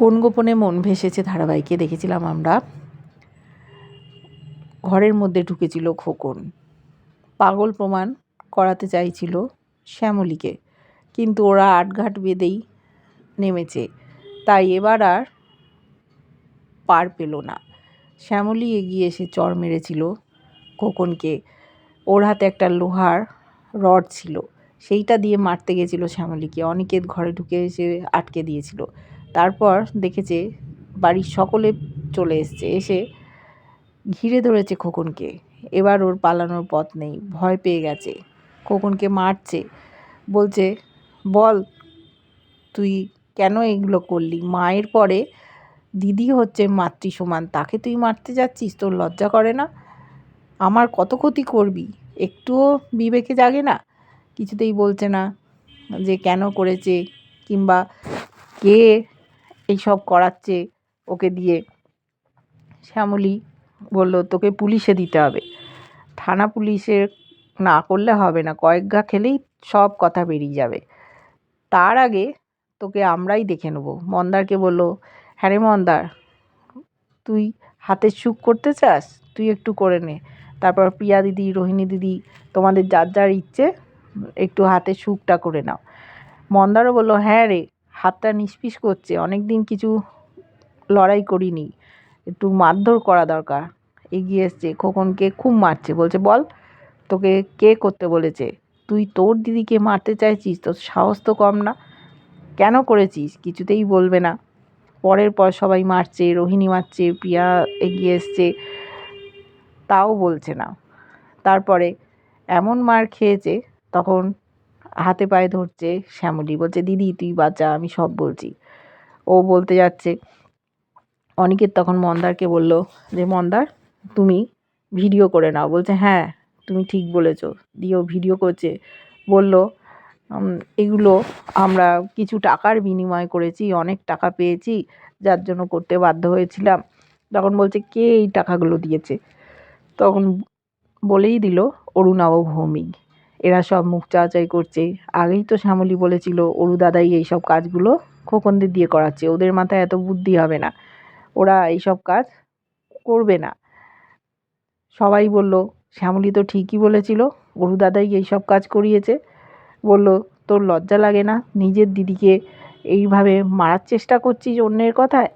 কোন গোপনে মন ভেসেছে ধারাবাহিকে দেখেছিলাম আমরা? ঘরের মধ্যে ঢুকেছিল খোকন। পাগল প্রমাণ করাতে চাইছিল শ্যামলীকে, কিন্তু ওরা আটঘাট বেঁধেই নেমেছে। তাই এবার আর পার পেল না। শ্যামলী এগিয়ে এসে চর মেরেছিল খোকনকে। ওর হাতে একটা লোহার রড ছিল। সেইটা দিয়ে মারতে গেছিল শ্যামলীকে। অনিকেত ঘরে ঢুকে এসে আটকে দিয়েছিল। তারপর দেখেছে বাড়ির সকলে চলে এসছে, এসে ঘিরে ধরেছে খোকনকে। এবার ওর পালানোর পথ নেই, ভয় পেয়ে গেছে। খোকনকে মারছে, বলছে, বল, তুই কেন এগুলো করলি? মায়ের পরে দিদি হচ্ছে মাতৃ সমান তাকে তুই মারতে যাচ্ছিস? তোর লজ্জা করে না? আমার কত ক্ষতি করবি? একটুও বিবেকে জাগে না? কিছুতেই বলছে না যে কেন করেছে, কিংবা কে এইসব করাচ্ছে ওকে দিয়ে। শ্যামলী বলল, তোকে পুলিশে দিতে হবে। থানা পুলিশে না করলে হবে না। কয়েক ঘা খেলেই সব কথা বেরিয়ে যাবে। তার আগে তোকে আমরাই দেখে নেব। মন্দারকে বলল হ্যাঁ রে মন্দার, তুই হাতের সুখ করতে চাস? তুই একটু করে নে। তারপর প্রিয়া দিদি, রোহিণী দিদি, তোমাদের যার যার ইচ্ছে, একটু হাতের সুখটা করে নাও। মন্দারও বলল হ্যাঁ রে হাতটা নিষ্পিস করছে অনেক দিন কিছু লড়াই করিনি, একটু মারধর করা দরকার। এগিয়ে এসছে, খোকনকে খুব মারছে, বলছে, বল, তোকে কে করতে বলেছে? তুই তোর দিদিকে মারতে চাইছিস, তোর সাহস তো কম না। কেন করেছিস? কিছুতেই বলবে না। পরের পর সবাই মারছে, রোহিণী মারছে প্রিয়া এগিয়ে এসছে, তাও বলছে না। তারপরে এমন মার খেয়েছে, তখন হাতে পায়ে ধরছে শ্যামলী, বলছে, দিদি, তুই বাচ্চা আমি সব বলছি। ও বলতে যাচ্ছে, অনিকেত তখন মন্দারকে বলল, যে, মন্দার, তুমি ভিডিও করে নাও। বলছে হ্যাঁ তুমি ঠিক বলেছ। দিয়েও ভিডিও করছে, বলল এগুলো আমরা কিছু টাকার বিনিময় করেছি, অনেক টাকা পেয়েছি, যার জন্য করতে বাধ্য হয়েছিলাম। তখন বলছে, কে এই টাকাগুলো দিয়েছে? তখন বলেই দিল অরুণাব ভৌমিক। এরা সব মুখ চাচাই করছে। আগেই তো শ্যামলী বলেছিল, অরু দাদাই এইসব কাজগুলো খোকনদের দিয়ে করাচ্ছে, ওদের মাথায় এত বুদ্ধি হবে না। ওরা এইসব কাজ করবে না। সবাই বলল, শ্যামলী তো ঠিকই বলেছিল, অরু দাদাই এইসব কাজ করিয়েছে। বলল, তোর লজ্জা লাগে না? নিজের দিদিকে এইভাবে মারার চেষ্টা করছিস অন্যের কথায়?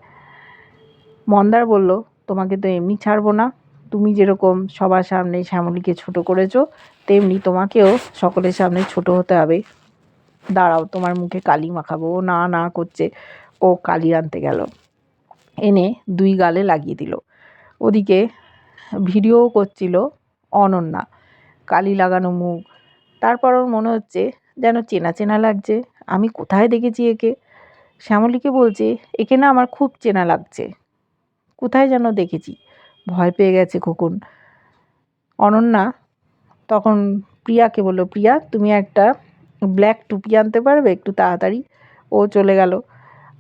মন্দার বলল, তোমাকে তো এমনি ছাড়বো না। তুমি যেরকম সবার সামনে শ্যামলীকে ছোট করেছ, তেমনি তোমাকেও সকলের সামনে ছোট হতে হবে। দাঁড়াও, তোমার মুখে কালি মাখাবো। ও না না করছে। ও কালি আনতে গেল। এনে দুই গালে লাগিয়ে দিল। ওদিকে ভিডিও করছিল অনন্যা। কালি লাগানো মুখ। তারপর ওর মনে হচ্ছে যেন চেনা চেনা লাগছে। আমি কোথায় দেখেছি একে? শ্যামলীকে বলছে, একে না আমার খুব চেনা লাগছে। কোথায় যেন দেখেছি? ভয় পেয়ে গেছে খোকন। অনন্যা তখন প্রিয়াকে বলল, প্রিয়া, তুমি একটা ব্ল্যাক টুপি আনতে পারবে একটু তাড়াতাড়ি? ও চলে গেল।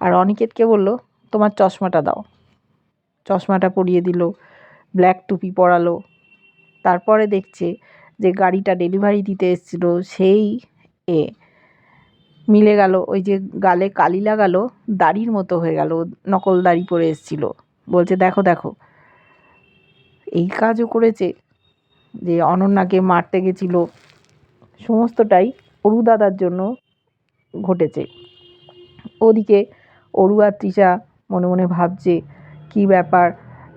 আর অনিকেতকে বলল, তোমার চশমাটা দাও। চশমাটা পরিয়ে দিল, ব্ল্যাক টুপি পরালো। তারপরে দেখছে যে গাড়িটা ডেলিভারি দিতে এসেছিল সেই এ। মিলে গেল, ওই যে গালে কালি লাগালো, দাড়ির মতো হয়ে গেল, নকল দাড়ি পরে এসেছিল। বলছে, দেখো দেখো। এই কাজও করেছে যে অনন্যাকে মারতে গেছিল। সমস্তটাই অরু দাদার জন্য ঘটেছে। ওদিকে অরু আর তৃষা মনে মনে ভাবছে, কি ব্যাপার?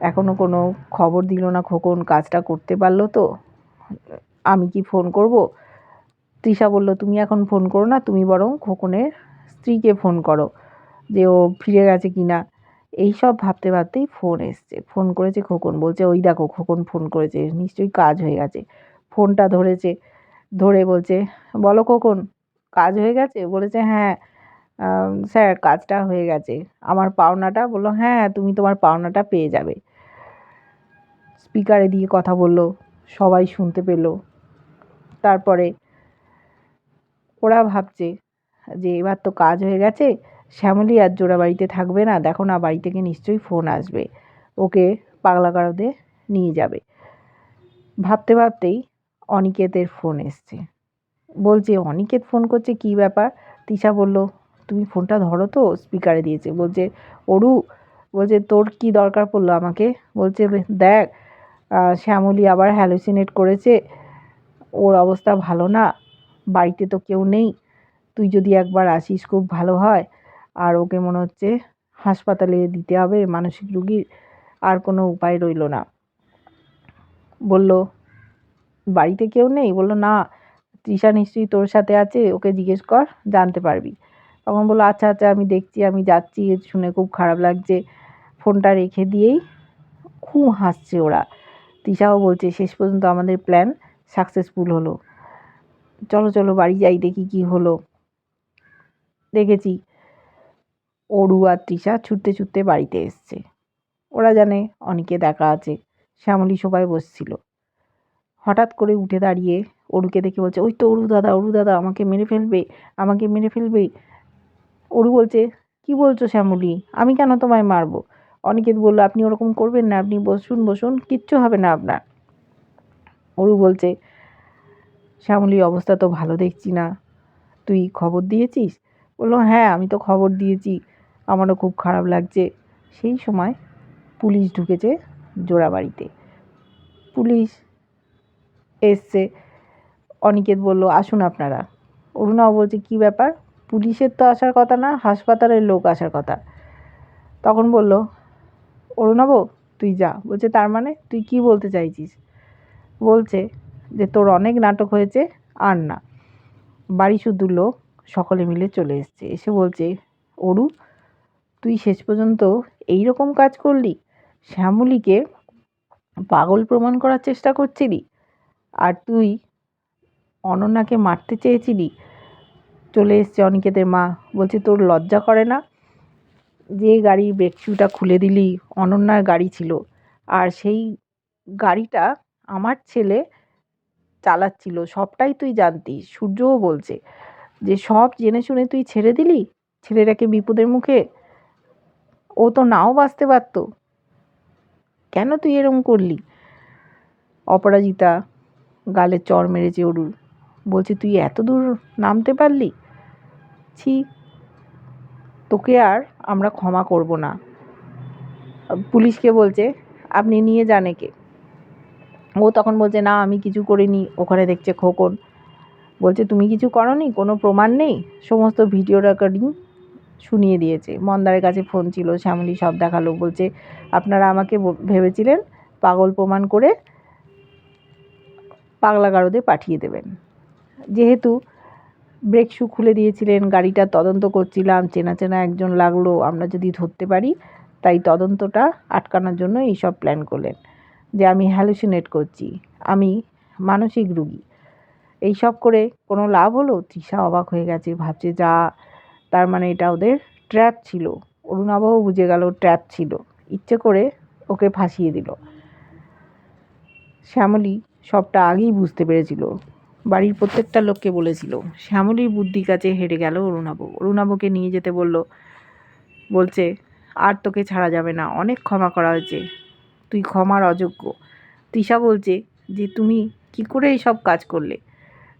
এখনও কোনো খবর দিল না খোকন, কাজটা করতে পারল তো? আমি কি ফোন করব? তৃষা বলল, তুমি এখন ফোন করো না, তুমি বরং খোকনের স্ত্রীকে ফোন করো যে ও ফিরে গেছে কি না এইসব ভাবতে, ভাবতেই ফোন এসছে। ফোন করেছে খোকন, বলছে, ওই দেখো, খোকন ফোন করেছে, নিশ্চয়ই কাজ হয়ে গেছে। ফোনটা ধরেছে, ধরে বলছে, বলো খোকন, কাজ হয়ে গেছে? বলেছে হ্যাঁ স্যার, কাজটা হয়ে গেছে। আমার পাওনাটা? বলল হ্যাঁ তুমি তোমার পাওনাটা পেয়ে যাবে। স্পিকারে দিয়ে কথা বলল, সবাই শুনতে পেল। তারপরে ওরা ভাবছে যে, এবার তো কাজ হয়ে গেছে শ্যামলী আর জোড়া বাড়িতে থাকবে না। দেখো না, বাড়ি থেকে নিশ্চয়ই ফোন আসবে। ওকে পাগলা গারদে নিয়ে যাবে। ভাবতে ভাবতেই অনিকেতের ফোন এসছে। বলছে, অনিকেত ফোন করছে? কি ব্যাপার? তিশা বলল, তুমি ফোনটা ধরো তো স্পিকারে দিয়েছে। বলছে, অরু, বলছে, তোর কি দরকার পড়ল আমাকে? বলছে, দেখ শ্যামলী আবার হ্যালুসিনেট করেছে। ওর অবস্থা ভালো না, বাড়িতে তো কেউ নেই। তুই যদি একবার আসিস, খুব ভালো হয়। আর ওকে মনে হচ্ছে হাসপাতালে দিতে হবে, মানসিক রুগীর আর কোনো উপায় রইল না। বলল, বাড়িতে কেউ নেই? বলল, না, তৃষা নিশ্চয়ই তোর সাথে আছে, ওকে জিজ্ঞেস কর, জানতে পারবি। তখন বলল আচ্ছা আচ্ছা আমি দেখছি, আমি যাচ্ছি শুনে খুব খারাপ লাগছে। ফোনটা রেখে দিয়েই খুব হাসছে ওরা। তৃষাও বলছে, শেষ পর্যন্ত আমাদের প্ল্যান সাকসেসফুল হলো। চলো চলো, বাড়ি যাই, দেখি কি হলো। দেখেছি অরু আর তৃষা ছুটতে ছুটতে বাড়িতে এসছে। ওরা জানে অনেকে দেখা আছে। শ্যামলী সবাই বসছিল। হঠাৎ করে উঠে দাঁড়িয়ে অরুকে দেখে বলছে, ওই তো অরু দাদা অরু দাদা, আমাকে মেরে ফেলবে, আমাকে মেরে ফেলবে। অরু বলছে, কি বলছো শ্যামলী? আমি কেন তোমায় মারবো? অনিকেত বলল, আপনি ওরকম করবেন না, আপনি বসুন বসুন, কিচ্ছু হবে না আপনার। অরু বলছে, শ্যামলী, অবস্থা তো ভালো দেখছি না। তুই খবর দিয়েছিস? বলল হ্যাঁ আমি তো খবর দিয়েছি। আমারও খুব খারাপ লাগছে। সেই সময় পুলিশ ঢুকেছে জোড়াবাড়িতে। পুলিশ এসছে। অনিকেত বলল, আসুন আপনারা। অরুণাও বলছে, কি ব্যাপার? পুলিশের তো আসার কথা না, হাসপাতালের লোক আসার কথা। তখন বলল, অরুণাব, তুই যা। বলছে, তার মানে তুই কি বলতে চাইছিস? বলছে যে, তোর অনেক নাটক হয়েছে, আর না। বাড়ি শুধু লোক সকলে মিলে চলে এসছে। এসে বলছে, অরু তুই শেষ পর্যন্ত এই রকম কাজ করলি? শ্যামলীকে পাগল প্রমাণ করার চেষ্টা করছিলি? আর তুই অনন্যাকে মারতে চেয়েছিলি? চলে এসছে অনিকেতের মা। বলছে, তোর লজ্জা করে না? যে গাড়ির ব্রেক শুটা খুলে দিলি, অনন্যার গাড়ি ছিল। আর সেই গাড়িটা আমার ছেলে চালাচ্ছিল। সবটাই তুই জানতিস। সূর্যও বলছে যে, সব জেনে শুনে তুই ছেড়ে দিলি? ছেলেটাকে বিপদের মুখে ও তো নাও বাঁচতে পারতো। কেন তুই এরম করলি? অপরাজিতা গালে চর মেরেছে অরুর। বলছে, তুই এত দূর নামতে পারলি? ছি, তোকে আর আমরা ক্ষমা করব না। পুলিশকে বলছে, আপনি নিয়ে যান একে। ও তখন বলছে, না, আমি কিছু করিনি। ওখানে দেখছে খোকন। বলছে, তুমি কিছু করনি? কোনো প্রমাণ নেই? সমস্ত ভিডিও রেকর্ডিং শুনিয়ে দিয়েছে। মন্দারের কাছে ফোন ছিল, শ্যামলী সব দেখাল, বলছে, আপনারা আমাকে ভেবেছিলেন পাগল প্রমাণ করে পাগলা গারদে পাঠিয়ে দেবেন। যেহেতু ব্রেক শু খুলে দিয়েছিলেন, গাড়িটা তদন্ত করছিলাম, চেনা চেনা একজন লাগল, আমরা যদি ধরতে পারি, তাই তদন্তটা আটকানোর জন্য এইসব প্ল্যান করলেন যে আমি হ্যালুসিনেট করছি, আমি মানসিক রুগী। এইসব করে কোনো লাভ হলো? তৃষা অবাক হয়ে গেছে, ভাবছে, যা তার মানে এটা ওদের ট্র্যাপ ছিল। অরুণাবাবু বুঝে গেল ট্র্যাপ ছিল। ইচ্ছে করে ওকে ফাঁসিয়ে দিল। শ্যামলী সবটা আগেই বুঝতে পেরেছিল। বাড়ির প্রত্যেকটা লোককে বলেছিল, শ্যামলীর বুদ্ধির কাছে হেরে গেল অরুণাব অরুণাবকে নিয়ে যেতে বলল, বলছে, আর তোকে ছাড়া যাবে না। অনেক ক্ষমা করা হয়েছে। তুই ক্ষমার অযোগ্য। তৃষা বলছে যে, তুমি কি করে এইসব কাজ করলে?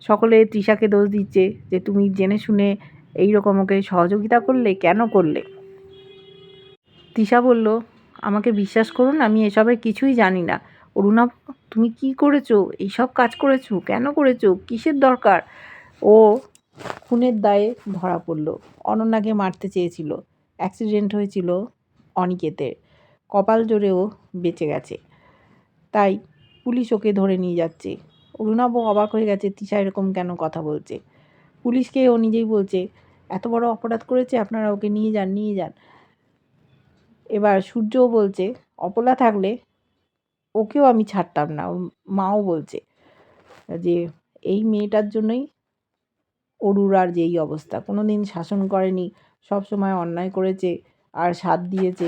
সকলে তৃষাকে দোষ দিচ্ছে যে, তুমি জেনে শুনে এই রকম ওকে সহযোগিতা করলে কেন করলে? তৃষা বলল, আমাকে বিশ্বাস করুন আমি এসবের কিছুই জানি না। অরুণা, তুমি কি করেছ? এইসব কাজ করেছ? কেন করেছ? কিসের দরকার? ও খুনের দায়ে ধরা পড়ল। অনন্যাকে মারতে চেয়েছিল। অ্যাক্সিডেন্ট হয়েছিল অনিকেতের। কপাল জোরে ও বেঁচে গেছে। তাই পুলিশ ওকে ধরে নিয়ে যাচ্ছে। অরুণাবও অবাক হয়ে গেছে তৃষা এরকম কেন কথা বলছে? পুলিশকে ও নিজেই বলছে, এত বড় অপরাধ করেছে, আপনারা ওকে নিয়ে যান নিয়ে যান। এবার সূর্যও বলছে, অপলা থাকলে ওকেও আমি ছাড়তাম না। ওর মাও বলছে যে, এই মেয়েটার জন্যই অরুর আর যেই অবস্থা। কোনো দিন শাসন করেনি, সব সময় অন্যায় করেছে আর সাথ দিয়েছে।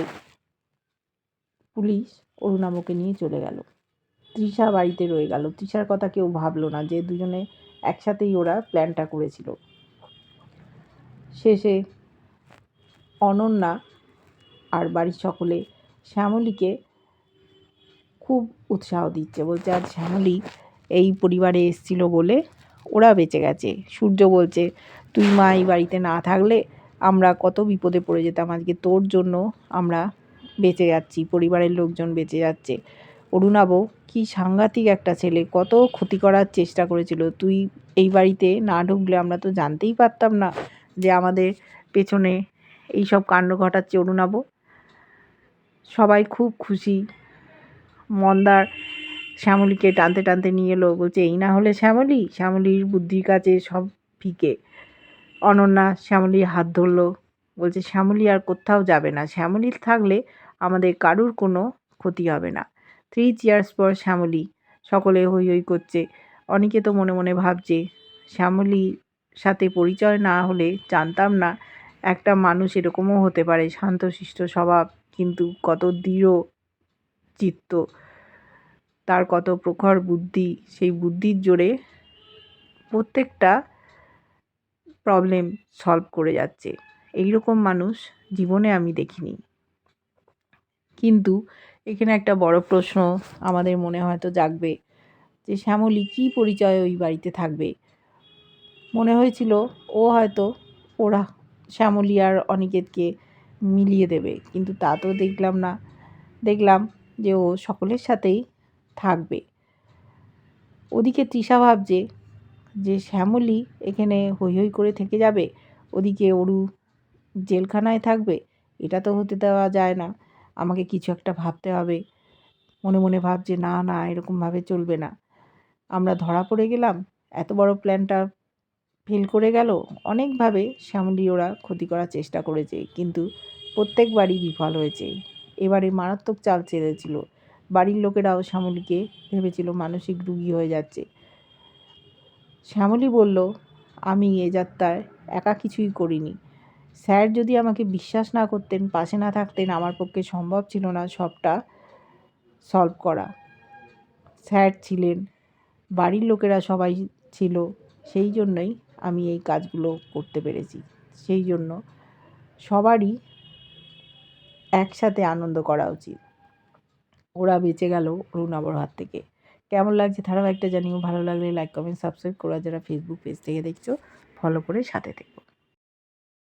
পুলিশ অরুণামকে নিয়ে চলে গেল। তৃষা বাড়িতে রয়ে গেল। তৃষার কথা কেউ ভাবলো না যে, দুজনে একসাথেই ওরা প্ল্যানটা করেছিল। শেষে অনন্যা আর বাড়ির সকলে শ্যামলীকে খুব উৎসাহ দিচ্ছে। বলছে, আর শ্যামলী এই পরিবারে এসছিল বলে ওরা বেঁচে গেছে। সূর্য বলছে, তুই মা এই বাড়িতে না থাকলে আমরা কত বিপদে পড়ে যেতাম। আজকে তোর জন্য আমরা বেঁচে যাচ্ছি। পরিবারের লোকজন বেঁচে যাচ্ছে। অরুণাবও কি সাংঘাতিক একটা ছেলে, কত ক্ষতি করার চেষ্টা করেছিল। তুই এই বাড়িতে না ঢুকলে আমরা তো জানতেই পারতাম না যে আমাদের পেছনে এই সব কাণ্ড ঘটাচ্ছে অরুণাব সবাই খুব খুশি। মন্দার শ্যামলীকে টানতে টানতে নিয়ে এলো, বলছে, এই না হলে শ্যামলী, শ্যামলীর বুদ্ধির কাছে সব ফিকে। অনন্যা শ্যামলীর হাত ধরলো, বলছে, শ্যামলী আর কোথাও যাবে না। শ্যামলী থাকলে আমাদের কারুর কোনো ক্ষতি হবে না। থ্রি চেয়ার্স পর শ্যামলী সকলে হই হই করছে। অনেকে তো মনে মনে ভাবছে, শ্যামলীর সাথে পরিচয় না হলে জানতাম না একটা মানুষ এরকমও হতে পারে। শান্তশিষ্ট স্বভাব, কিন্তু কত দৃঢ় চিত্ত। তার কত প্রখর বুদ্ধি। সেই বুদ্ধির জোরে প্রত্যেকটা প্রবলেম সলভ করে যাচ্ছে। এই রকম মানুষ জীবনে আমি দেখিনি। কিন্তু এখানে একটা বড় প্রশ্ন আমাদের মনে হয়তো জাগবে, যে শ্যামলী কী পরিচয় ওই বাড়িতে থাকবে? মনে হয়েছিল ও হয়তো ওরা শ্যামলী আর অনিকেতকে মিলিয়ে দেবে, কিন্তু তা তো দেখলাম না। দেখলাম যে ও সকলের সাথেই থাকবে। ওদিকে তৃষা ভাবছে যে শ্যামলী এখানে হৈ হৈ করে থেকে যাবে? ওদিকে অরু জেলখানায় থাকবে? এটা তো হতে দেওয়া যায় না। আমাকে কিছু একটা ভাবতে হবে। মনে মনে ভাবছে না না, এরকমভাবে চলবে না। আমরা ধরা পড়ে গেলাম। এত বড় প্ল্যানটা ফেল করে গেল। অনেকভাবে শ্যামলী ওরা ক্ষতি করার চেষ্টা করেছে, কিন্তু প্রত্যেকবারই বিফল হয়েছে। এবারে মারাত্মক চাল চেলেছিল। বাড়ির লোকেরাও শ্যামলীকে ভেবেছিল মানসিক রুগী হয়ে যাচ্ছে। শ্যামলী বলল, আমি এ যাত্রায় একা কিছুই করিনি। স্যার যদি আমাকে বিশ্বাস না করতেন, পাশে না থাকতেন, আমার পক্ষে সম্ভব ছিল না সবটা সলভ করা। স্যার ছিলেন, বাড়ির লোকেরা সবাই ছিল, সেই জন্যই আমি এই কাজগুলো করতে পেরেছি। সেই জন্য সবারই একসাথে আনন্দ করা উচিত। ওরা বেঁচে গেল অরুণাবর হাত থেকে। কেমন লাগছে ধারাবাহিকটা জানিও। ভালো লাগলে লাইক কমেন্ট সাবস্ক্রাইব করা যারা ফেসবুক পেজ থেকে দেখছ ফলো করে সাথে থেকো।